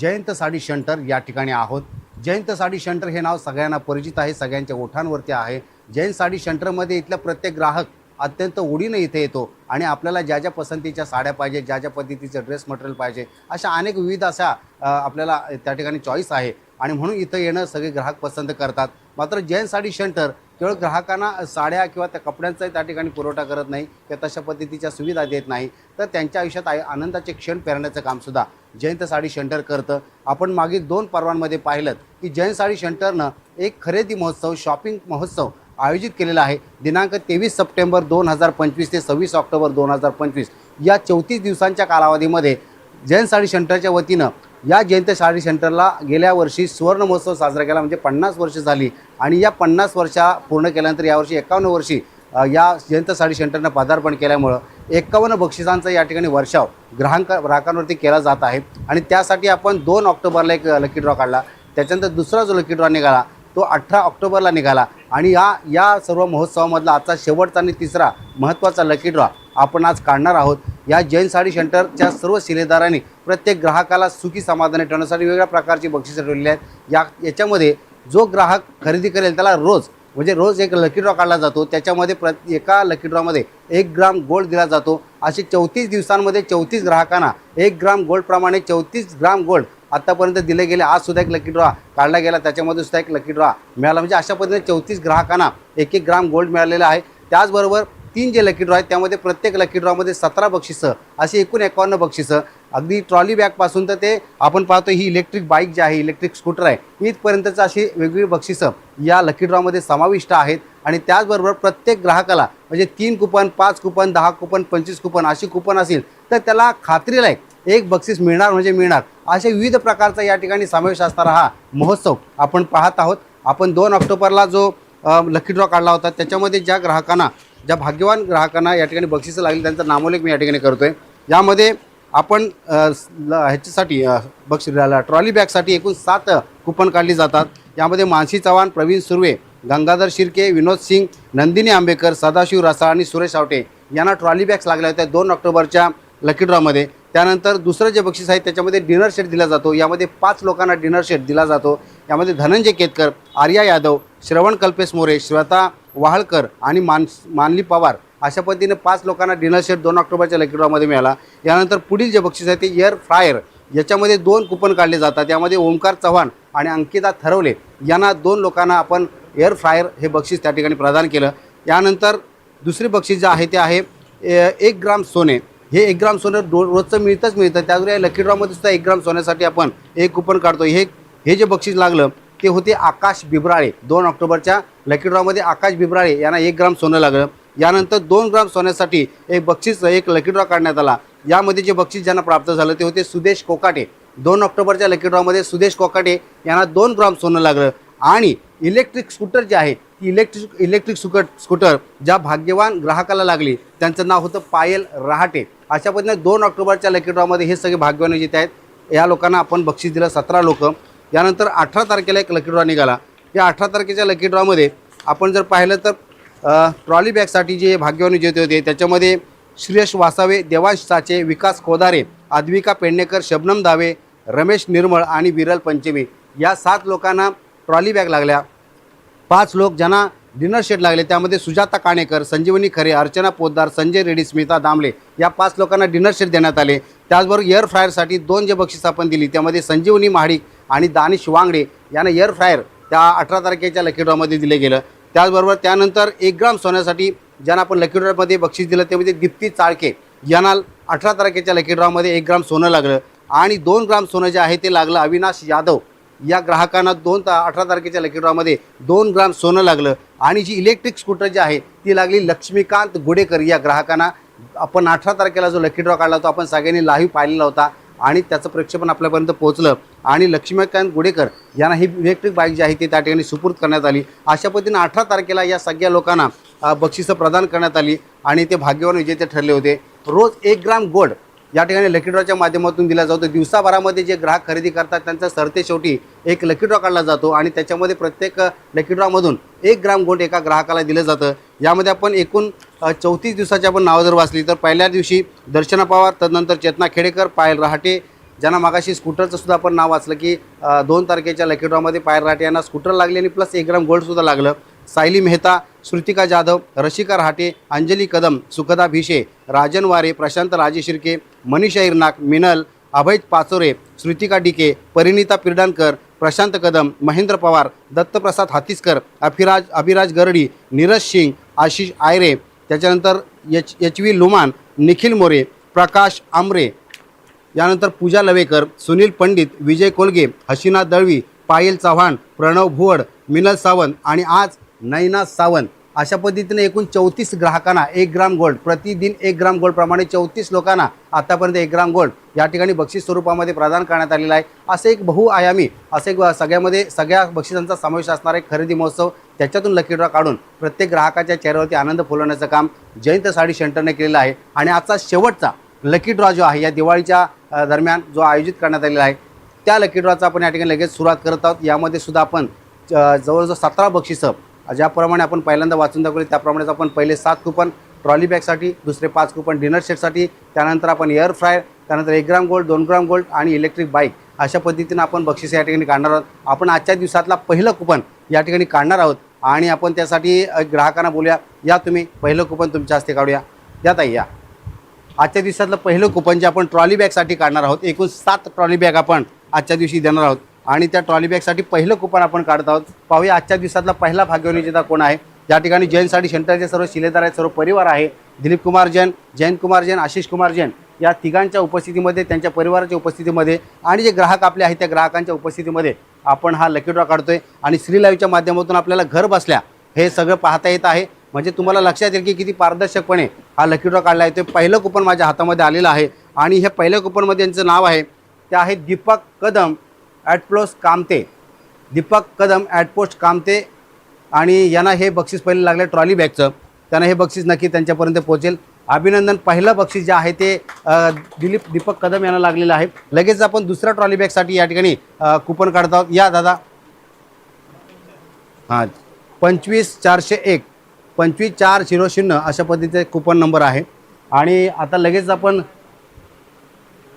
Jayant sari centre या ठिकाणी आहोत. जयंत साडी सेंटर हे नाव सगळ्यांना परिचित आहे सगळ्यांच्या ओठांवरती आहे. जयंत साडी सेंटरमध्ये इथला प्रत्येक ग्राहक अत्यंत ओढीनं इथे येतो आणि आपल्याला ज्या ज्या पसंतीच्या साड्या पाहिजे ज्या ज्या पद्धतीचं ड्रेस मटेरियल पाहिजे अशा अनेक विविध अशा आपल्याला त्या ठिकाणी चॉईस आहे. आणि म्हणून इथं येणं सगळे ग्राहक पसंत करतात. मात्र जैन साडी सेंटर केवळ ग्राहकांना साड्या किंवा त्या कपड्यांचा त्या ठिकाणी पुरवठा करत नाही किंवा तशा पद्धतीच्या सुविधा देत नाही. तर त्यांच्या आयुष्यात आनंदाचे क्षण पेरण्याचं कामसुद्धा जयंत साडी सेंटर करतं. आपण मागील दोन पर्वांमध्ये पाहिलं की जैन साडी सेंटरनं एक खरेदी महोत्सव शॉपिंग महोत्सव आयोजित केलेला आहे. दिनांक तेवीस सप्टेंबर दोन हजार पंचवीस ते सव्वीस ऑक्टोबर दोन हजार पंचवीस. या चौतीस दिवसांच्या कालावधीमध्ये जैन साडी सेंटरच्या वतीनं या जयंत साडी सेंटरला गेल्या वर्षी सुवर्ण महोत्सव साजरा केला. म्हणजे पन्नास वर्ष झाली. आणि या पन्नास वर्षा पूर्ण केल्यानंतर यावर्षी एकावन्न वर्षी या जयंत साडी सेंटरनं पदार्पण केल्यामुळं एकावन्न बक्षिसांचा या ठिकाणी वर्षाव ग्राहक ग्राहकांवरती केला जात आहे. आणि त्यासाठी आपण दोन ऑक्टोबरला एक लकी ड्रॉ काढला. त्याच्यानंतर दुसरा जो लकी ड्रॉ निघाला तो अठरा ऑक्टोबरला निघाला. आणि या या सर्व महोत्सवामधला आजचा शेवटचा आणि तिसरा महत्त्वाचा लकी ड्रॉ आपण आज काढणार आहोत. या जैन साडी सेंटरच्या सर्व शिलेदारांनी प्रत्येक ग्राहकाला सुखी समाधानी ठेवण्यासाठी वेगळ्या प्रकारची बक्षिसं ठेवलेली आहेत. या याच्यामध्ये जो ग्राहक खरेदी करेल त्याला रोज म्हणजे रोज एक लकी ड्रॉ काढला जातो. त्याच्यामध्ये प्र एका लकी ड्रॉमध्ये एक ग्राम गोल्ड दिला जातो. असे चौतीस दिवसांमध्ये चौतीस ग्राहकांना एक ग्राम गोल्डप्रमाणे चौतीस ग्राम गोल्ड आत्तापर्यंत दिले गेले. आज सुद्धा एक लकी ड्रॉ काढला गेला. त्याच्यामध्ये सुद्धा एक लकी ड्रॉ मिळाला. म्हणजे अशा पद्धतीने चौतीस ग्राहकांना एक एक ग्राम गोल्ड मिळालेलं आहे. त्याचबरोबर तीन जे लकी ड्रॉ आहेत त्यामध्ये प्रत्येक लकी ड्रॉमध्ये सतरा बक्षिसं अशी एकूण एकावन्न बक्षिसं. अगदी ट्रॉली बॅगपासून तर ते आपण पाहतो ही इलेक्ट्रिक बाईक जी आहे इलेक्ट्रिक स्कूटर आहे इथपर्यंतचं अशी वेगवेगळी बक्षिसं या लकी ड्रॉमध्ये समाविष्ट आहेत. आणि त्याचबरोबर प्रत्येक ग्राहकाला म्हणजे तीन कुपन पाच कुपन दहा कुपन पंचवीस कुपन अशी कुपन असेल तर त्याला खात्रीला एक एक बक्षीस मिळणार म्हणजे मिळणार. असे विविध प्रकारचा या ठिकाणी समावेश असणारा हा महोत्सव आपण पाहत आहोत. आपण दोन ऑक्टोबरला जो लकी ड्रॉ काढला होता त्याच्यामध्ये ज्या ग्राहकांना ज्या भाग्यवान ग्राहकांना या ठिकाणी बक्षिसं लागली त्यांचा नामोल्लेख मी या ठिकाणी करतो आहे यामध्ये आपण ल- ह्याच्यासाठी अ, बक्षीस ट्रॉली बॅगसाठी एकूण सात कुपन काढली जातात. यामध्ये मानसी चव्हाण प्रवीण सुर्वे गंगाधर शिर्के विनोद सिंग नंदिनी आंबेकर सदाशिव रसाळ आणि सुरेश आवटे यांना ट्रॉली बॅग्स लागल्या होत्या दोन ऑक्टोबरच्या लकी ड्रॉमध्ये. त्यानंतर दुसरं जे बक्षीस आहे त्याच्यामध्ये डिनर सेट दिला जातो. यामध्ये पाच लोकांना डिनर सेट दिला जातो. यामध्ये धनंजय केतकर आर्या यादव श्रवण कल्पेश मोरे श्वेता वाहळकर आणि मानस मानली पवार अशा पद्धतीने पाच लोकांना डिनर सेट दोन ऑक्टोबरच्या लकी ड्रॉमध्ये मिळाला. यानंतर पुढील जे बक्षीस आहे ते एअर फ्रायर याच्यामध्ये दोन कुपन काढले जातात. यामध्ये ओंकार चव्हाण आणि अंकिता थरवले यांना दोन लोकांना आपण एअर फ्रायर हे बक्षीस त्या ठिकाणी प्रदान केलं. यानंतर दुसरे बक्षीस जे आहे ते आहे ए- एक ग्राम सोने. हे एक ग्राम सोनं दो रोजचं मिळतंच मिळतं. त्याचबरोबर या लकी ड्रॉमध्ये सुद्धा एक ग्राम सोन्यासाठी आपण एक कुपन काढतो. हे हे जे बक्षीस लागलं ते होते आकाश बिबराळे. दोन ऑक्टोबरच्या लकी ड्रॉमध्ये आकाश बिबराळे यांना एक ग्राम सोनं लागलं. यानंतर दोन ग्राम सोन्यासाठी एक बक्षीस एक लकी ड्रॉ काढण्यात आला. यामध्ये जे बक्षीस ज्यांना प्राप्त झालं ते होते सुदेश कोकाटे. दोन ऑक्टोबरच्या लकी ड्रॉमध्ये सुदेश कोकाटे यांना दोन ग्राम सोनं लागलं. आणि इलेक्ट्रिक स्कूटर जे आहे ती इलेक्ट्रिक इलेक्ट्रिक स्कूटर स्कूटर ज्या भाग्यवान ग्राहकाला लागली त्यांचं नाव होतं पायल रहाटे. अशा पद्धतीने दोन ऑक्टोबरच्या लकी ड्रॉमध्ये हे सगळे भाग्यवान विजेते आहेत. या लोकांना आपण बक्षीस दिलं सतरा लोकं. यानंतर अठरा तारखेला एक लकी ड्रॉ निघाला. या अठरा तारखेच्या लकी ड्रॉमध्ये आपण जर पाहिलं तर ट्रॉली बॅगसाठी जे भाग्यवान विजेते होते त्याच्यामध्ये श्रेयश वासावे देवांश साचे विकास कोदारे आद्विका पेडणेकर शबनम दावे रमेश निर्मळ आणि विरल पंचमी या सात लोकांना ट्रॉली बॅग लागल्या. पाच लोक ज्यांना डिनर शेट लागले त्यामध्ये सुजाता काणेकर संजीवनी खरे अर्चना पोद्दार संजय रेड्डी स्मिता दामले या पाच लोकांना डिनर शेट देण्यात आले. त्याचबरोबर एअर फ्रायरसाठी दोन जे बक्षीस आपण दिली त्यामध्ये संजीवनी महाडिक आणि दानिश वांगडे यांना एअर फ्रायर त्या अठरा तारखेच्या लकी ड्रॉमध्ये दिले गेलं. त्याचबरोबर त्यानंतर एक ग्राम सोन्यासाठी ज्यांना आपण लकी ड्रॉमध्ये बक्षीस दिलं त्यामध्ये दीप्ती म्हणजे चाळके. यांना अठरा तारखेच्या लकी ड्रॉमध्ये एक ग्राम सोनं लागलं. आणि दोन ग्राम सोनं जे आहे ते लागलं अविनाश यादव. या ग्राहकांना दोन ता अठरा तारखेच्या लकी ड्रॉमध्ये दोन ग्राम सोनं लागलं. आणि जी इलेक्ट्रिक स्कूटर जी आहे ती लागली लक्ष्मीकांत गुडेकर. या ग्राहकांना आपण अठरा तारखेला जो लकी ड्रॉ काढला होता आपण सगळ्यांनी लाईव्ह पाहिलेला होता. आणि त्याचं प्रक्षेपण आपल्यापर्यंत पोहोचलं. आणि लक्ष्मीकांत गुडेकर यांना ही इलेक्ट्रिक बाईक जी आहे ती त्या ठिकाणी सुपूर्द करण्यात आली. अशा पद्धतीने अठरा तारखेला या सगळ्या लोकांना बक्षिसं प्रदान करण्यात आली आणि ते भाग्यवान विजेते ठरले होते. रोज एक ग्राम गोड या ठिकाणी लकी ड्रॉच्या माध्यमातून दिला जातो. दिवसाभरामध्ये जे ग्राहक खरेदी करतात त्यांचा सरते शेवटी एक लकी ड्रॉ काढला जातो आणि त्याच्यामध्ये प्रत्येक लकी ड्रॉमधून एक ग्राम गोल्ड एका ग्राहकाला दिलं जातं. यामध्ये आपण एकूण चौतीस दिवसाची आपण नावं जर वाचली तर पहिल्या दिवशी दर्शना पवार तदनंतर चेतना खेडेकर पायल रहाटे ज्यांना मागाशी स्कूटरचं सुद्धा आपण नाव वाचलं की दोन तारखेच्या लकी ड्रॉमध्ये पायल राटे यांना स्कूटर लागली आणि प्लस एक ग्राम गोल्डसुद्धा लागलं. सायली मेहता श्रुतिका जाधव रशिका रहाटे अंजली कदम सुखदा भिशे राजन वारे प्रशांत राजे शिर्के मनीषा इरनाक मिनल अभय पाचोरे श्रुतिका डिके परिणिता पिर्डाणकर प्रशांत कदम महेंद्र पवार दत्तप्रसाद हातीसकर अभिराज अभिराज गरडी नीरज सिंग आशिष आयरे त्याच्यानंतर H H V Luman Nikhil More Prakash Amre यानंतर पूजा लवेकर सुनील पंडित विजय कोलगे हसीना दळवी पायल चव्हाण प्रणव भुवड मिनल सावंत आणि आज नैना सावंत. अशा पद्धतीने एकूण चौतीस ग्राहकांना एक ग्राम गोल्ड प्रतिदिन एक ग्राम गोल्डप्रमाणे चौतीस लोकांना आतापर्यंत एक ग्राम गोल्ड या ठिकाणी बक्षीस स्वरूपामध्ये प्रदान करण्यात आलेला आहे. असे एक बहुआयामी असे एक सगळ्यामध्ये सगळ्या बक्षिसांचा समावेश असणारा एक खरेदी महोत्सव त्याच्यातून लकी ड्रॉ काढून प्रत्येक ग्राहकाच्या चेहऱ्यावरती आनंद फुलवण्याचं काम जयंत साडी सेंटरने केलेलं आहे. आणि आजचा शेवटचा लकी ड्रॉ जो आहे या दिवाळीच्या दरम्यान जो आयोजित करण्यात आलेला आहे त्या लकी ड्रॉचा आपण या ठिकाणी लगेच सुरुवात करत आहोत. यामध्ये सुद्धा आपण जवळजवळ सतरा बक्षिसं ज्याप्रमाणे आपण पहिल्यांदा वाचून दाखवले त्याप्रमाणेच आपण पहिले सात कुपन ट्रॉली बॅगसाठी दुसरे पाच कुपन डिनर सेटसाठी त्यानंतर आपण एअर फ्रायर त्यानंतर एक ग्राम गोल्ड दोन ग्राम गोल्ड आणि इलेक्ट्रिक बाईक अशा पद्धतीनं आपण बक्षिसं या ठिकाणी काढणार आहोत. आपण आजच्या दिवसातला पहिलं कुपन या ठिकाणी काढणार आहोत. आणि आपण त्यासाठी ग्राहकांना बोलूया या तुम्ही पहिलं कुपन तुमच्या हस्ते काढूया. या ताई या. आजच्या दिवसातलं पहिलं कुपन जे आपण ट्रॉली बॅगसाठी काढणार आहोत एकूण सात ट्रॉली बॅग आपण आजच्या दिवशी देणार आहोत. आणि त्या ट्रॉली बॅगसाठी पहिलं कुपन आपण काढत आहोत. पाहूया आजच्या दिवसातला पहिला भाग्यविजेता कोण आहे. ज्या ठिकाणी जैन साडी सेंटरचे सर्व शिलेदार आहेत सर्व परिवार आहे. दिलीप कुमार जैन जैन कुमार जैन आशिष कुमार जैन या तिघांच्या उपस्थितीमध्ये त्यांच्या परिवाराच्या उपस्थितीमध्ये आणि जे ग्राहक आपले आहेत त्या ग्राहकांच्या उपस्थितीमध्ये आपण हा लकी ड्रॉ काढतोय. आणि श्री लाईव्हच्या माध्यमातून आपल्याला घर बसल्या हे सगळं पाहता येत आहे. म्हणजे तुम्हाला लक्षात येईल की किती पारदर्शकपणे हा लकी ड्रॉ काढला आहे. ते पहिलं कुपन माझ्या हातामध्ये आलेलं आहे. आणि हे पहिल्या कुपनमध्ये यांचं नाव आहे. ते आहे दीपक कदम ॲटप्लोस कामते. दीपक कदम ॲटपोस्ट कामते. आणि यांना हे बक्षीस पहिले लागलं ट्रॉली बॅगचं. त्यांना हे बक्षीस नक्की त्यांच्यापर्यंत पोहोचेल. अभिनंदन. पहिलं बक्षीस जे आहे ते दिलीप दीपक कदम यांना लागलेलं आहे. लगेच आपण दुसऱ्या ट्रॉली बॅगसाठी या ठिकाणी कुपन काढत आहोत. या दादा. हां. पंचवीस चारशे एक. पंचवीस चार झिरो शून्य अशा पद्धतीचे कुपन नंबर आहे. आणि आता लगेच आपण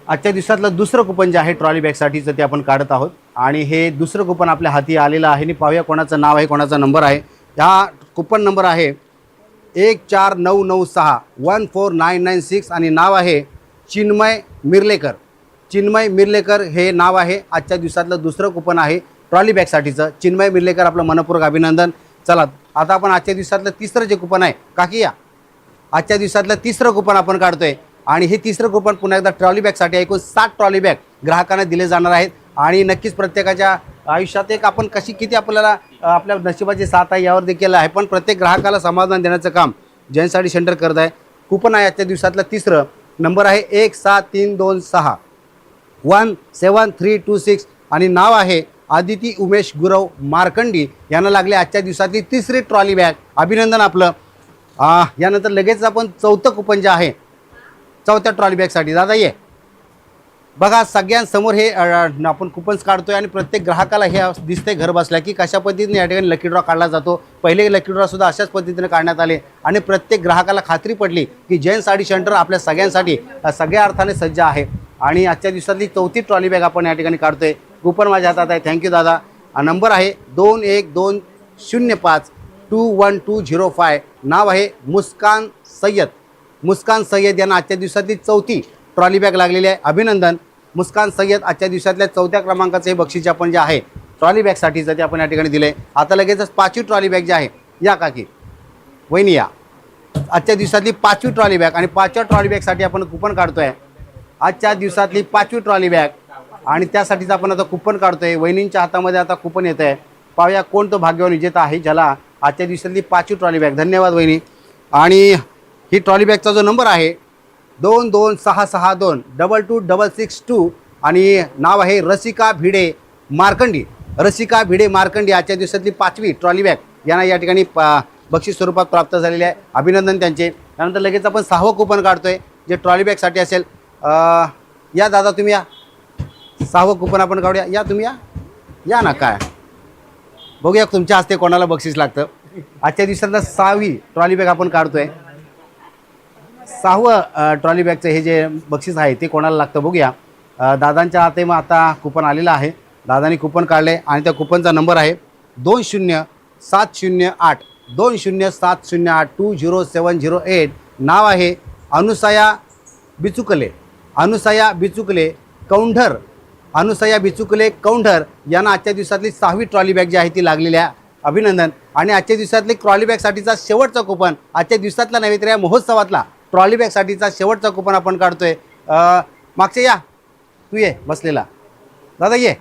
आजच्या दिवसातलं दुसरं कुपन जे आहे ट्रॉली बॅगसाठीचं ते आपण काढत आहोत. आणि हे दुसरं कुपन आपल्या हाती आलेलं आहे. आणि पाहूया कोणाचं नाव आहे कोणाचा नंबर आहे. हा कुपन नंबर आहे एक चार नऊ नऊ सहा one four nine nine six आणि नाव आहे चिन्मय मिर्लेकर. चिन्मय मिर्लेकर हे नाव आहे. आजच्या दिवसातलं दुसरं कुपन आहे ट्रॉली बॅगसाठीचं. चिन्मय मिर्लेकर आपलं मनपूर्वक अभिनंदन. चला आता आपण आजच्या दिवसातलं तिसरं जे कुपन आहे काकी या. आजच्या दिवसातलं तिसरं कुपन आपण काढतोय आणि हे तिसरं कुपन पुन्हा एकदा ट्रॉली बॅगसाठी एकूण सात ट्रॉली बॅग ग्राहकांना दिले जाणार आहेत. आणि नक्कीच प्रत्येकाच्या आयुष्यात एक आपण कशी किती आपल्याला आपल्या नशिबाची साथ आहे यावर देखील आहे. पण प्रत्येक ग्राहकाला समाधान देण्याचं काम जैन साडी सेंटर करत आहे. कुपन आहे आजच्या दिवसातलं तिसरं. नंबर आहे एक सात तीन दोन सहा. One seven three two six. आणि नाव आहे आदिती उमेश गुरव मार्कंडी. यांना लागले आजच्या दिवसातली तिसरी ट्रॉली बॅग. अभिनंदन आपलं. यानंतर लगेच आपण चौथं कुपन जे आहे चौथ्या ट्रॉली बॅगसाठी. दादा ये. बघा सगळ्यांसमोर हे आपण कुपन्स काढतोय आणि प्रत्येक ग्राहकाला हे दिसते घर बसल्या की कशा पद्धतीने या ठिकाणी लकी ड्रॉ काढला जातो. पहिले लकी ड्रॉसुद्धा अशाच पद्धतीने काढण्यात आले आणि प्रत्येक ग्राहकाला खात्री पडली की जैन साडी सेंटर आपल्या सगळ्यांसाठी सगळ्या अर्थाने सज्ज आहे. आणि आजच्या दिवसातली चौथी ट्रॉली बॅग आपण या ठिकाणी काढतोय. कुपन माझ्या हातात आहे. थँक्यू दादा. नंबर आहे दोन एक दोन शून्य पाच two one two zero five. नाव आहे मुस्कान सय्यद. मुस्कान सय्यद यांना आजच्या दिवसातली चौथी ट्रॉली बॅग लागलेली आहे. अभिनंदन. मुस्कान सय्यद आजच्या दिवसातल्या चौथ्या क्रमांकाचं हे बक्षीस जे आपण जे आहे ट्रॉली बॅगसाठीचं ते आपण या ठिकाणी दिलं आहे आता लगेचच पाचवी ट्रॉली बॅग जी आहे या काकी. वहिनी या. आजच्या दिवसातली पाचवी ट्रॉली बॅग आणि पाचव्या ट्रॉली बॅगसाठी आपण कुपन काढतोय. आजच्या दिवसातली पाचवी ट्रॉली बॅग आणि त्यासाठीच आपण आता कुपन काढतोय. वहिनींच्या हातामध्ये आता कुपन येतं आहे पाहूया कोण तो भाग्यवान विजेता आहे ज्याला आजच्या दिवसातली पाचवी ट्रॉली बॅग धन्यवाद वहिनी. आणि ही ट्रॉली बॅगचा जो नंबर आहे दोन दोन सहा सहा दोन double two double six two आणि नाव आहे रसिका भिडे मार्कंडी. रसिका भिडे मार्कंडी आजच्या दिवसातली पाचवी ट्रॉली बॅग यांना या ठिकाणी पा बक्षीस स्वरूपात प्राप्त झालेले आहे. अभिनंदन त्यांचे. त्यानंतर लगेच आपण सहावं कुपन आहे जे ट्रॉली बॅगसाठी असेल. या दादा तुम्ही या. सहावं कुपन आपण काढूया. या तुम्ही या. या ना काय. बघूया तुमच्या हस्ते कोणाला बक्षीस लागतं. आजच्या दिवसातला सहावी ट्रॉली बॅग आपण काढतो आहे सहावं ट्रॉली बॅगचं हे जे बक्षीस आहे ते कोणाला लागतं बघूया. दादांच्या हाते मग आता कुपन आलेलं आहे. दादानी कुपन काढले आणि त्या कुपनचा नंबर आहे दोन शून्य सात शून्य आठ दोन शून्य सात शून्य आठ two zero seven zero eight नाव आहे अनुसया बिचुकले. अनुसया बिचुकले कौंढर. अनुसया बिचुकले कौंढर यांना आजच्या दिवसातली सहावी ट्रॉली बॅग जी आहे ती लागलेली आहे. अभिनंदन. आणि आजच्या दिवसातली ट्रॉली बॅगसाठीचा शेवटचा कुपन आजच्या दिवसातला नव्हे तर या महोत्सवातला. ट्रॉलीबॅगसाठीचा शेवटचा कुपन आपण काढतोय. अ, मागचे या. तू ये बसलेला. दादा ये.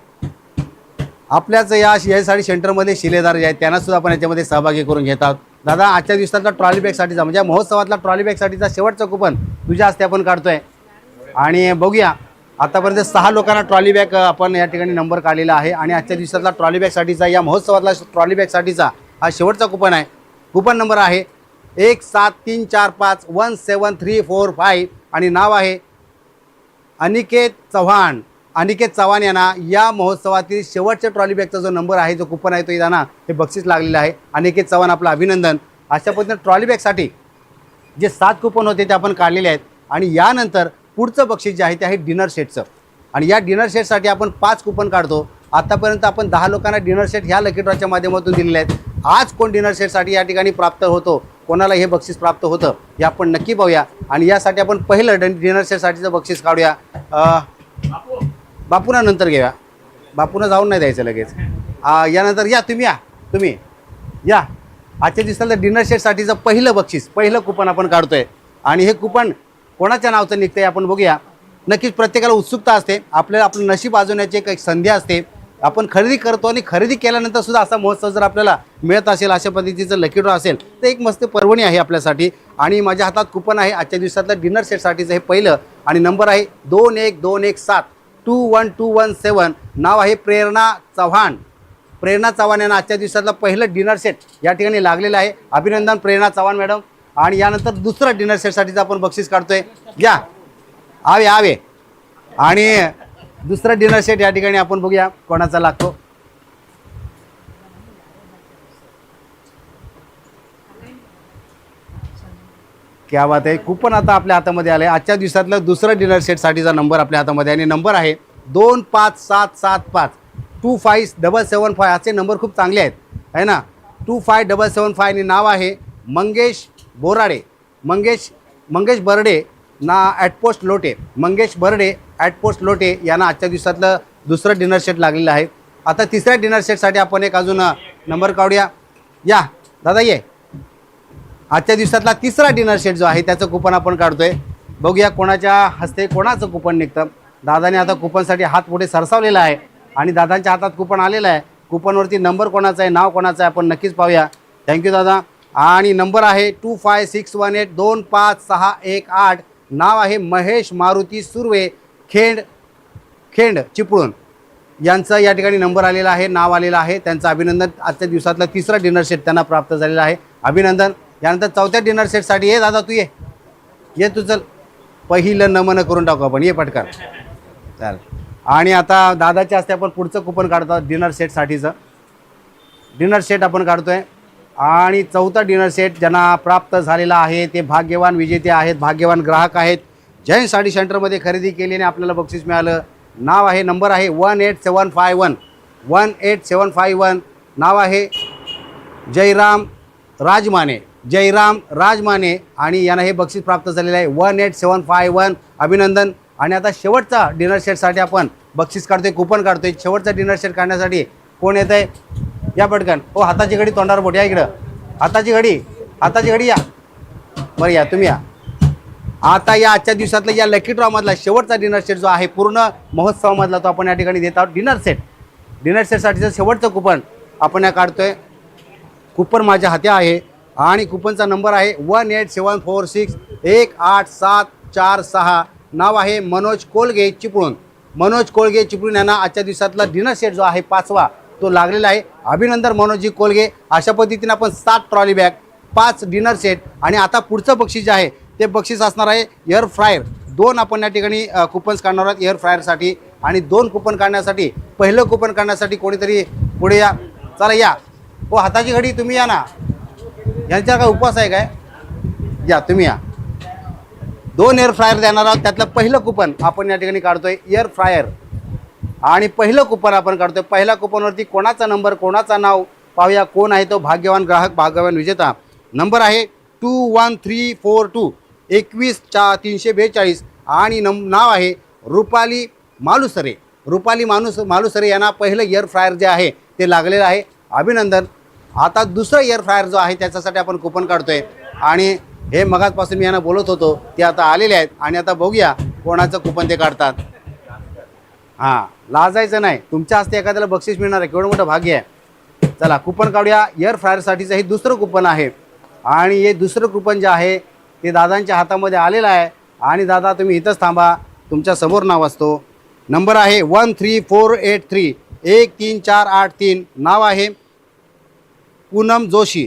आपल्याच या शिवाय साडी सेंटरमध्ये शिलेदार जे आहेत त्यांनासुद्धा आपण याच्यामध्ये सहभागी करून घेतात दादा आजच्या दिवसातला ट्रॉली बॅगसाठीचा म्हणजे महोत्सवातला ट्रॉली बॅगसाठीचा शेवटचा कुपन तुझ्या हस्ते आपण काढतोय. आणि बघूया आतापर्यंत सहा लोकांना ट्रॉली बॅग आपण या ठिकाणी नंबर काढलेला आहे. आणि आजच्या दिवसातला ट्रॉली बॅगसाठीचा या महोत्सवातला ट्रॉली बॅगसाठीचा हा शेवटचा कुपन आहे. कुपन नंबर आहे एक सात तीन चार पाच one seven three four five. आणि नाव आहे अनिकेत चव्हाण. अनिकेत चव्हाण यांना या महोत्सवातील शेवटच्या ट्रॉली बॅगचा जो नंबर आहे जो कुपन आहे तो यांना हे बक्षीस लागलेलं आहे. अनिकेत चव्हाण आपलं अभिनंदन. अशा पद्धतीने ट्रॉली बॅगसाठी जे सात कुपन होते ते आपण काढलेले आहेत. आणि यानंतर पुढचं बक्षीस जे आहे ते आहे डिनर सेटचं. आणि या डिनर सेटसाठी आपण पाच कुपन काढतो. आतापर्यंत आपण दहा लोकांना डिनर सेट ह्या लकी ड्रॉच्या माध्यमातून दिलेले आहेत. आज कोण डिनर सेटसाठी या ठिकाणी प्राप्त होतो? कोणाला हे बक्षीस प्राप्त होतं? हे आपण नक्की पाहूया. आणि यासाठी आपण पहिलं डन डिनर सेटसाठीचं बक्षीस काढूया. बापूना नंतर घेऊया. बापूना जाऊन नाही द्यायचं लगेच. यानंतर या तुम्ही या. तुम्ही. या. आजच्या दिवसाला डिनर सेटसाठीचं पहिलं बक्षीस पहिलं कुपन आपण काढतो आहे आणि हे कुपन कोणाच्या नावचं आहे आपण बघूया. नक्कीच प्रत्येकाला उत्सुकता असते. आपल्याला आपलं नशीब वाजवण्याची एक संधी असते. आपण खरेदी करतो आणि खरेदी केल्यानंतर सुद्धा असा महोत्सव जर आपल्याला मिळत असेल अशा पद्धतीचं लकी ड्रॉ असेल तर एक मस्त पर्वणी आहे आपल्यासाठी. आणि माझ्या हातात कुपन आहे. आजच्या दिवसातलं डिनर सेटसाठीचं हे पहिलं. आणि नंबर आहे दोन एक दोन एक सात. Two one two one seven. नाव आहे प्रेरणा चव्हाण. प्रेरणा चव्हाण यांना आजच्या दिवसातलं पहिलं डिनर सेट या ठिकाणी लागलेलं आहे. अभिनंदन प्रेरणा चव्हाण मॅडम. आणि यानंतर दुसरं डिनर सेटसाठीचं आपण बक्षीस काढतोय. या आवे आवे. आणि दुसरा डिनर सेट या ठिकाणी आपण बघूया कोणाचा लागतो. क्या बात आहे. कुपन आता आपल्या हातामध्ये आलं आहे आजच्या दिवसातलं दुसरं डिनर सेटसाठीचा नंबर आपल्या हातामध्ये आणि नंबर आहे दोन पाच सात सात पाच. Two five double seven five असे नंबर खूप चांगले आहेत. आहे ना? Two five double seven five आणि नाव आहे मंगेश बोराडे. मंगेश मंगेश बर्डे ना ॲटपोस्ट लोटे मंगेश बर्डे ॲटपोस्ट लोटे यांना आजच्या दिवसातलं दुसरं डिनर सेट लागलेलं आहे. आता तिसऱ्या डिनर सेटसाठी आपण एक अजून नंबर काढूया. या दादा ये. आजच्या दिवसातला तिसरा डिनर सेट जो आहे त्याचं कुपन आपण काढतोय. बघूया कोणाच्या हस्ते कोणाचं कुपन निघतं. दादाने आता कुपनसाठी हात पुढे सरसावलेला आहे आणि दादांच्या हातात कुपन आलेलं आहे. कुपनवरती नंबर कोणाचा आहे नाव कोणाचं आहे आपण नक्कीच पाहूया. थँक्यू दादा. आणि नंबर आहे two five six one eight दोन पाच सहा एक आठ. नाव आहे महेश मारुती सुर्वे. खेड खेंड चिपळूण यांचा या ठिकाणी नंबर आलेला आहे नाव आलेलं आहे. त्यांचं अभिनंदन आजच्या दिवसातला तिसरा डिनर सेट त्यांना प्राप्त झालेला आहे. अभिनंदन. यानंतर चौथ्या डिनर सेटसाठी ये दादा तू ये. ये तू चल. पहिलं नमन करून टाकू आपण. ये पटकन. चाल. आणि आता दादाच्या हस्ते आपण पुढचं कुपन काढतो. डिनर सेटसाठीचं. डिनर सेट आपण काढतो आहे आणि चौथा डिनर सेट ज्यांना प्राप्त झालेला आहे ते भाग्यवान विजेते आहेत भाग्यवान ग्राहक आहेत. जैन साडी सेंटरमध्ये खरेदी केली आणि आपल्याला बक्षीस मिळालं. नाव आहे नंबर आहे one eight seven five one one eight seven five one नाव आहे जयराम राजमाने. जयराम राजमाने आणि यांना हे बक्षीस प्राप्त झालेलं आहे. One eight seven five one अभिनंदन. आणि आता शेवटचा डिनर सेटसाठी आपण बक्षीस काढतोय कुपन काढतोय. शेवटचा डिनर सेट काढण्यासाठी कोण येत आहे या पटकन. हो हाताची घडी तोंडावर बोट. या इकडं. हाताची घडी हाताची घडी या. बरं या. तुम्ही या. आता या आजच्या दिवसातला या लकी ड्रॉमधला शेवटचा डिनर सेट जो आहे पूर्ण महोत्सवामधला तो आपण या ठिकाणी देत आहोत. डिनर सेट डिनर सेटसाठीचं शेवटचं कुपन आपण या काढतोय. कुपन माझ्या हाती आहे आणि कुपनचा नंबर आहे one eight seven four six एक आठ सात चार सहा नाव आहे मनोज कोलगे चिपळूण. मनोज कोलगे चिपळूण यांना आजच्या दिवसातला डिनर सेट जो आहे पाचवा तो लागलेला आहे. अभिनंदन मनोजजी कोलगे. अशा पद्धतीने आपण सात ट्रॉली बॅग पाच डिनर सेट आणि आता पुढचं बक्षीस जे आहे ते बक्षीस असणार आहे एअर फ्रायर. दोन आपण या ठिकाणी कुपन्स काढणार आहोत एअर फ्रायरसाठी आणि दोन कुपन काढण्यासाठी पहिलं कुपन काढण्यासाठी कोणीतरी पुढे या. चला या. हो हाताची घडी तुम्ही या ना. यांच्यावर काय उपवास आहे काय? या तुम्ही या. दोन एअर फ्रायर देणार आहोत. त्यातलं पहिलं कुपन आपण या ठिकाणी काढतोय एअर फ्रायर. आणि पहिलं कुपन आपण काढतोय. पहिल्या कुपनवरती कोणाचा नंबर कोणाचा नाव पाहूया कोण आहे तो भाग्यवान ग्राहक भाग्यवान विजेता. नंबर आहे two one three four two. एकवीस चा तीनशे बेचाळीस. आणि नम नाव आहे रुपाली मालुसरे. रुपाली मानुस मालुसरे यांना पहिलं एअर फ्रायर जे आहे ते लागलेलं आहे. अभिनंदन. आता दुसरं एअर फ्रायर जो आहे त्याच्यासाठी आपण कुपन काढतोय. आणि हे मगाचपासून मी यांना बोलत होतो ते आता आलेले आहेत. आणि आता बघूया कोणाचं कुपन ते काढतात. हां लाजायचं नाही. तुमच्या हस्ते एखाद्याला बक्षीस मिळणार आहे. केवढं मोठं भाग्य आहे. चला कुपन काढूया. एअर फ्रायरसाठीचं हे दुसरं कुपन आहे. आणि हे दुसरं कुपन जे आहे ते दादांच्या हातामध्ये आलेलं आहे. आणि दादा तुम्ही इथंच थांबा. तुमच्यासमोर नाव असतो. नंबर आहे one three four eight three. एक तीन चार आठ तीन. नाव आहे पूनम जोशी.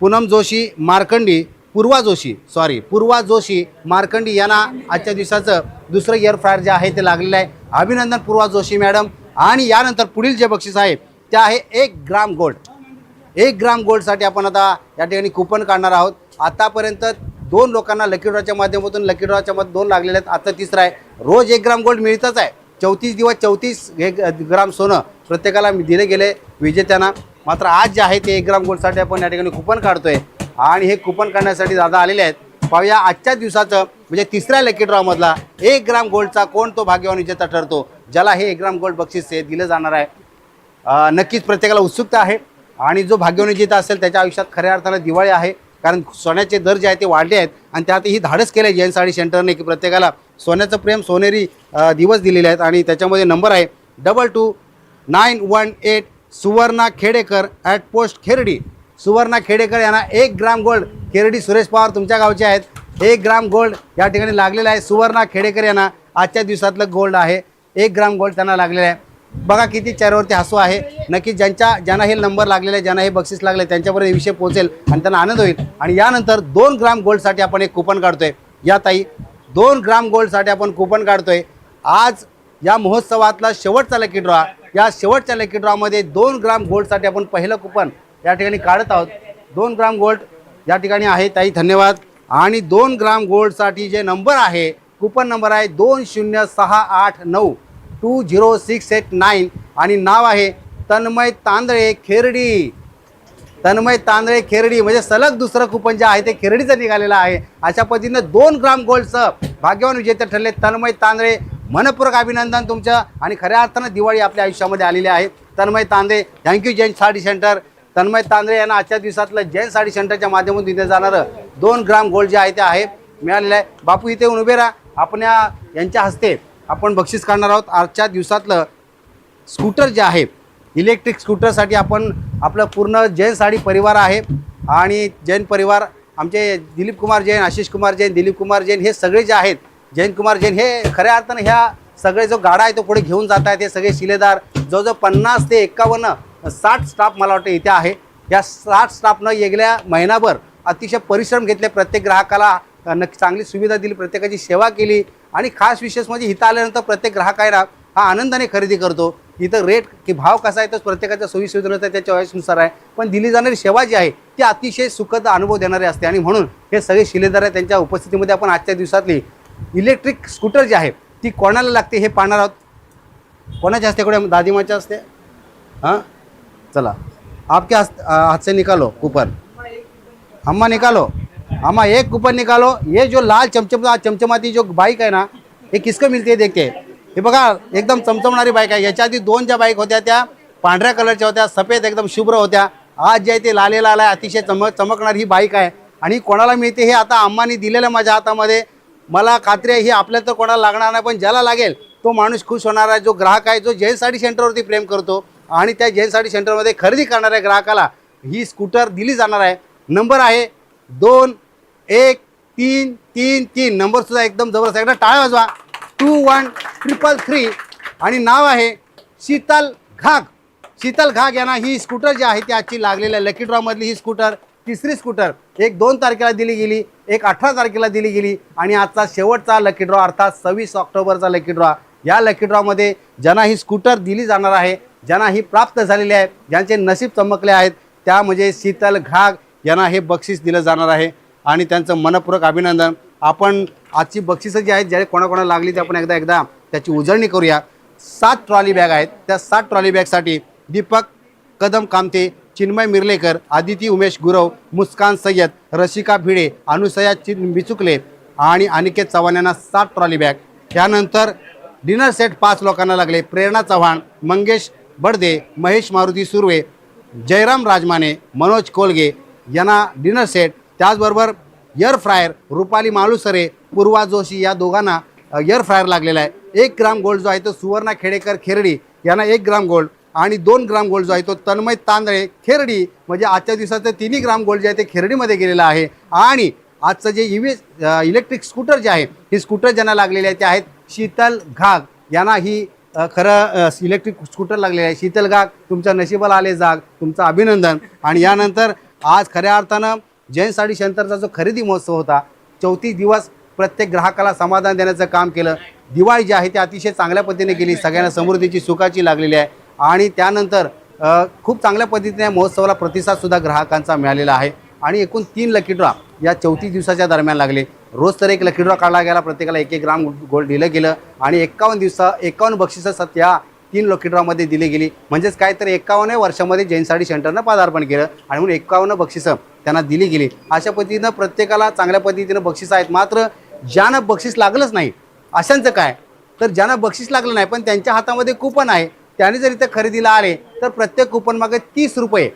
पूनम जोशी मार्कंडी. पूर्वा जोशी. सॉरी पूर्वा जोशी मार्कंडी यांना आजच्या दिवसाचं दुसरं एअर फ्रायर जे आहे ते लागलेलं आहे. अभिनंदन पूर्वा जोशी मॅडम. आणि यानंतर पुढील जे बक्षीस आहे ते आहे एक ग्राम गोल्ड एक ग्राम गोल्डसाठी आपण आता या ठिकाणी कुपन काढणार आहोत. आतापर्यंत दोन लोकांना लकी ड्रॉच्या माध्यमातून लकी ड्रॉच्या मध्ये दोन लागलेले आहेत. आता तिसरा आहे. रोज एक ग्राम गोल्ड मिळतच आहे. चौतीस दिवस चौतीस एक ग्राम सोनं प्रत्येकाला दिले गेले विजेत्यांना. मात्र आज जे आहे ते एक ग्राम गोल्डसाठी आपण या ठिकाणी कुपन काढतोय. आणि हे कुपन काढण्यासाठी दादा आलेले आहेत. पाहूया आजच्या दिवसाचं म्हणजे तिसऱ्या लकी ड्रॉमधला एक ग्राम गोल्डचा कोण तो भाग्यवान विजेता ठरतो? ज्याला हे एक ग्राम गोल्ड बक्षीस हे दिलं जाणार आहे. नक्कीच प्रत्येकाला उत्सुकता आहे. आणि जो भाग्यवान विजेता असेल त्याच्या आयुष्यात खऱ्या अर्थानं दिवाळी आहे. कारण सोन्याचे दर जे आहे ते वाढले आहेत आणि त्यात ही धाडस केलं आहे जैन साडी सेंटरने की प्रत्येकाला सोन्याचं प्रेम सोनेरी दिवस दिलेले आहेत आणि त्याच्यामध्ये नंबर आहे double two nine one eight Suvarna Khedekar at post Kherdi. Suvarna Khedekar यांना एक ग्राम गोल्ड खेरडी सुरेश पवार तुमच्या गावचे आहेत. एक ग्राम गोल्ड या ठिकाणी लागलेलं आहे. सुवर्णा खेडेकर यांना आजच्या दिवसातलं गोल्ड आहे. एक ग्राम गोल्ड त्यांना लागलेलं आहे. बघा किती चेहऱ्यावरती हसू आहे. नक्की ज्यांच्या ज्यांना हे नंबर लागलेले ज्यांना हे बक्षीस लागले त्यांच्यापर्यंत हे विषय पोहोचेल आणि त्यांना आनंद होईल. आणि यानंतर दोन ग्राम गोल्डसाठी आपण एक कुपन काढतोय. या ताई दोन ग्राम गोल्डसाठी आपण कुपन काढतोय. आज या महोत्सवातला शेवटचा लकी ड्रॉ या शेवटच्या लकी ड्रॉमध्ये दोन ग्राम गोल्डसाठी आपण पहिलं कुपन या ठिकाणी काढत आहोत. दोन ग्राम गोल्ड या ठिकाणी आहे. ताई धन्यवाद. आणि दोन ग्राम गोल्डसाठी जे नंबर आहे कुपन नंबर आहे दोन शून्य सहा आठ नऊ. Two zero six eight nine आणि नाव आहे तन्मय तांदळे खेरडी. तन्मय तांदळे खेरडी म्हणजे सलग दुसरं कुपन जे आहे ते खेरडीचं निघालेलं आहे. अशा पद्धतीनं दोन ग्राम गोल्डचं भाग्यवान विजेते ठरले तन्मय तांदळे. मनपूर्वक अभिनंदन तुमचं आणि खऱ्या अर्थानं दिवाळी आपल्या आयुष्यामध्ये आलेली आहे. Tanmay Tandale thank you Jain sari centre Tanmay Tandale यांना आजच्या दिवसातलं जैन साडी सेंटरच्या माध्यमातून दिलं जाणारं दोन ग्राम गोल्ड जे आहे ते आहे. मिळालेलं आहे. बापू इथे येऊन उभे राहा. आपण यांच्या हस्ते आपण बक्षीस काढणार आहोत. आजच्या दिवसातलं स्कूटर जे आहे इलेक्ट्रिक स्कूटरसाठी आपण आपलं पूर्ण जैन साडी परिवार आहे आणि जैन परिवार आमचे दिलीप कुमार जैन आशिष कुमार जैन दिलीप कुमार जैन हे सगळे जे आहेत जैन कुमार जैन हे खऱ्या अर्थानं ह्या सगळे जो गाडा आहे तो पुढे घेऊन जात आहेत हे सगळे शिलेदार जवळजवळ पन्नास ते एक्कावन्न साठ स्टाफ मला वाटतं इथे आहे. या साठ स्टाफनं गेल्या महिनाभर अतिशय परिश्रम घेतले प्रत्येक ग्राहकाला नक्की चांगली सुविधा दिली प्रत्येकाची सेवा केली आणि खास विशेष म्हणजे इथं आल्यानंतर प्रत्येक ग्राहक आहे ना हा आनंदाने खरेदी करतो. इथं रेट की भाव कसा आहे तर प्रत्येकाच्या सोयीसुविधा त्या त्याच्या चॉईसनुसार आहे. पण दिली जाणारी सेवा जी आहे ती अतिशय सुखद अनुभव देणारी असते. आणि म्हणून हे सगळे शिलेदार आहे त्यांच्या उपस्थितीमध्ये आपण आजच्या दिवसातली इलेक्ट्रिक स्कूटर जी आहे ती कोणाला लागते हे पाहणार आहोत? कोणाच्या हस्ते? कुठे? दादीमाच्या हस्ते? हां? चला. आपके हाथ हाथ से निकालो कूपन. अम्मा निकालो. अम्मा एक कूपन निकालो. ये जो लाल चमचम चमचमाती जो बाईक आहे ना हे किसकं मिळते देखते? हे बघा एकदम चमचमणारी बाईक आहे. याच्या आधी दोन ज्या बाईक होत्या त्या पांढऱ्या कलरच्या होत्या सफेद एकदम शुभ्र होत्या. आज जे आहे ते लाले लाल आहे अतिशय चमक चमकणारी ही बाईक आहे. आणि कोणाला मिळते हे आता अम्मानी दिलेलं माझ्या हातामध्ये. मला खात्री आहे ही आपल्याला तर कोणाला लागणार नाही पण ज्याला लागेल तो माणूस खुश होणार आहे. जो ग्राहक आहे जो जैन साडी सेंटरवरती प्रेम करतो आणि त्या जैन साडी सेंटरमध्ये खरेदी करणाऱ्या ग्राहकाला ही स्कूटर दिली जाणार आहे. नंबर आहे दोन एक तीन तीन तीन. नंबरसुद्धा एकदम जबरदस्त एकदा टाळा वाजवा. टू वन ट्रिपल थ्री आणि नाव आहे शीतल घाग. शीतल घाग यांना ही स्कूटर जी आहे ती आजची लागलेली आहे. लकी ड्रॉमधली ही स्कूटर तिसरी स्कूटर एक दोन तारखेला दिली गेली. एक अठरा तारखेला दिली गेली. आणि आजचा शेवटचा लकी ड्रॉ अर्थात सव्वीस ऑक्टोबरचा लकी ड्रॉ या लकी ड्रॉमध्ये ज्यांना ही स्कूटर दिली जाणार आहे ज्यांना ही प्राप्त झालेली आहे ज्यांचे नशीब चमकले आहेत त्या म्हणजे शीतल घाग यांना हे बक्षीस दिलं जाणार आहे. आणि त्यांचं मनपूर्वक अभिनंदन. आपण आजची बक्षिसं जी आहेत ज्या कोणाकोणाला लागली ते आपण एकदा एकदा त्याची उजळणी करूया. सात ट्रॉली बॅग आहेत. त्या सात ट्रॉली बॅगसाठी दीपक कदम कामते चिन्मय मिर्लेकर आदिती उमेश गुरव मुस्कान सय्यद रशिका भिडे अनुसया चिन बिचुकले आणि अनिकेत चव्हाण यांना सात ट्रॉली बॅग त्यानंतर डिनर सेट पाच लोकांना लागले. प्रेरणा चव्हाण मंगेश बडदे महेश मारुती सुर्वे जयराम राजमाने मनोज कोलगे यांना डिनर सेट त्याचबरोबर एअर फ्रायर रुपाली मालुसरे पूर्वा जोशी या दोघांना एअर फ्रायर लागलेला आहे. एक ग्राम गोल्ड जो आहे तो सुवर्णा खेडेकर खेरडी यांना एक ग्राम गोल्ड आणि दोन ग्राम गोल्ड जो आहे तो तन्मय तांदळे खेरडी म्हणजे आजच्या दिवसाचं तिन्ही ग्राम गोल्ड जे आहे ते खेरडीमध्ये गेलेलं आहे. आणि आजचं जे ई व्ही इलेक्ट्रिक स्कूटर जे आहे हे स्कूटर ज्यांना लागलेले आहे ते आहेत शीतल घाग. यांना ही खरं इलेक्ट्रिक स्कूटर लागलेलं आहे. शीतल घाग तुमच्या नशिबाला आले जाग तुमचं अभिनंदन. आणि यानंतर आज खऱ्या अर्थानं जैन साडी सेंटरचा जो खरेदी महोत्सव होता चौतीस दिवस प्रत्येक ग्राहकाला समाधान देण्याचं काम केलं. दिवाळी जी आहे ती अतिशय चांगल्या पद्धतीने गेली. सगळ्यांना समृद्धीची सुखाची लागलेली आहे. आणि त्यानंतर खूप चांगल्या पद्धतीने महोत्सवाला प्रतिसादसुद्धा ग्राहकांचा मिळालेला आहे. आणि एकूण तीन लकी ड्रॉ या चौतीस दिवसाच्या दरम्यान लागले. रोज तर एक लकी ड्रॉ काढला गेला. प्रत्येकाला एक एक ग्राम गोल्ड दिलं गेलं. आणि एकावन्न दिवसा एकावन्न बक्षिसं सत या तीन लकी ड्रॉमध्ये दिली गेली. म्हणजेच काय तर एकावन्न वर्षामध्ये जैन साडी सेंटरनं पदार्पण केलं. आणि म्हणून एकावन्न बक्षिसं त्यांना दिली गेली. अशा पद्धतीनं प्रत्येकाला चांगल्या पद्धतीनं बक्षीस आहेत. मात्र ज्यानं बक्षीस लागलंच नाही अशांचं काय? तर ज्यांना बक्षीस लागलं नाही पण त्यांच्या हातामध्ये कुपन आहे त्याने जर इथं खरेदीला आले तर प्रत्येक कुपन मागे तीस रुपये.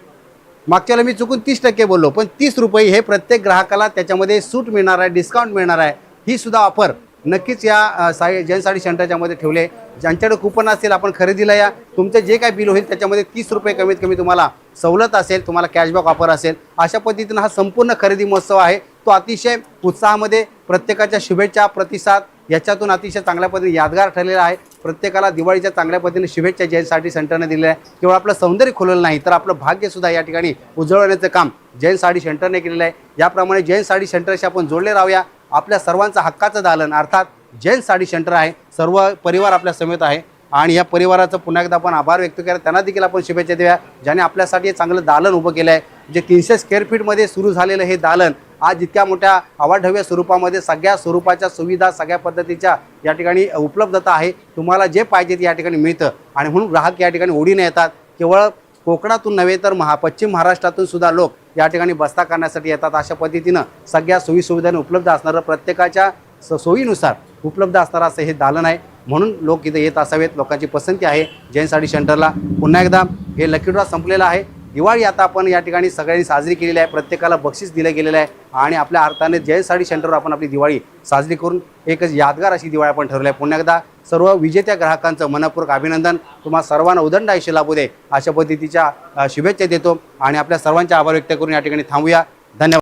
मागच्याला मी चुकून तीस टक्के बोललो पण तीस रुपये हे प्रत्येक ग्राहकाला त्याच्यामध्ये सूट मिळणार आहे डिस्काउंट मिळणार आहे ही सुद्धा ऑफर नक्कीच या अ, साई जैन साडी सेंटरच्यामध्ये ठेवले. ज्यांच्याकडे कुपन असेल आपण खरेदीला या. तुमचं जे काय बिल होईल त्याच्यामध्ये तीस रुपये कमीत कमी तुम्हाला सवलत असेल तुम्हाला कॅशबॅक ऑफर असेल. अशा पद्धतीनं हा संपूर्ण खरेदी महोत्सव आहे. तो अतिशय उत्साहामध्ये प्रत्येकाच्या शुभेच्छा प्रतिसाद याच्यातून अतिशय चांगल्या पद्धतीने यादगार ठरलेला आहे. प्रत्येकाला दिवाळीच्या चांगल्या पद्धतीने शुभेच्छा जैन साडी सेंटरने दिलेल्या आहे केवळ आपलं सौंदर्य खुललं नाही तर आपलं भाग्यसुद्धा या ठिकाणी उजळवण्याचं काम जैन साडी सेंटरने केलेलं आहे. याप्रमाणे जैन साडी सेंटरशी आपण जोडले राहूया. आपल्या सर्वांचं हक्काचं दालन अर्थात जैन साडी सेंटर आहे सर्व परिवार आपल्या समेत आहे. आणि या परिवाराचं पुन्हा एकदा आपण आभार व्यक्त करा त्यांना देखील आपण शुभेच्छा देऊया ज्याने आपल्यासाठी चांगलं दालन उभं केलं आहे जे तीनशे स्क्वेअर फीटमध्ये सुरू झालेलं हे दालन आज इतक्या मोठ्या अवाढव्य स्वरूपामध्ये सगळ्या स्वरूपाच्या सुविधा सगळ्या पद्धतीच्या या ठिकाणी उपलब्धता आहे. तुम्हाला जे पाहिजे ते या ठिकाणी मिळतं. आणि म्हणून ग्राहक या ठिकाणी ओढीने येतात. केवळ कोकणातून नव्हे तर महा पश्चिम महाराष्ट्रातून सुद्धा लोक या ठिकाणी बस्ता करण्यासाठी येतात. अशा पद्धतीनं सगळ्या सोयीसुविधांनी उपलब्ध असणारं प्रत्येकाच्या स सोयीनुसार उपलब्ध असणारं असं हे दालन आहे. म्हणून लोक इथं येत असावेत. लोकांची पसंती आहे. जैन साडी सेंटरला पुन्हा एकदा हे लकी ड्रॉ संपलेलं आहे. दिवाळी आता आपण या ठिकाणी सगळ्यांनी साजरी केलेली आहे. प्रत्येकाला बक्षीस दिलं गेलेलं आहे आणि आपल्या अर्थाने जय साडी सेंटरवर आपण आपली दिवाळी साजरी करून एकच यादगार अशी दिवाळी आपण ठरवली आहे. पुन्हा एकदा सर्व विजेत्या ग्राहकांचं मनपूर्वक अभिनंदन. तुम्हाला सर्वांना उदंड आयुष्य लाभू दे अशा पद्धतीच्या शुभेच्छा देतो आणि आपल्या सर्वांचे आभार व्यक्त करून या ठिकाणी थांबूया. धन्यवाद.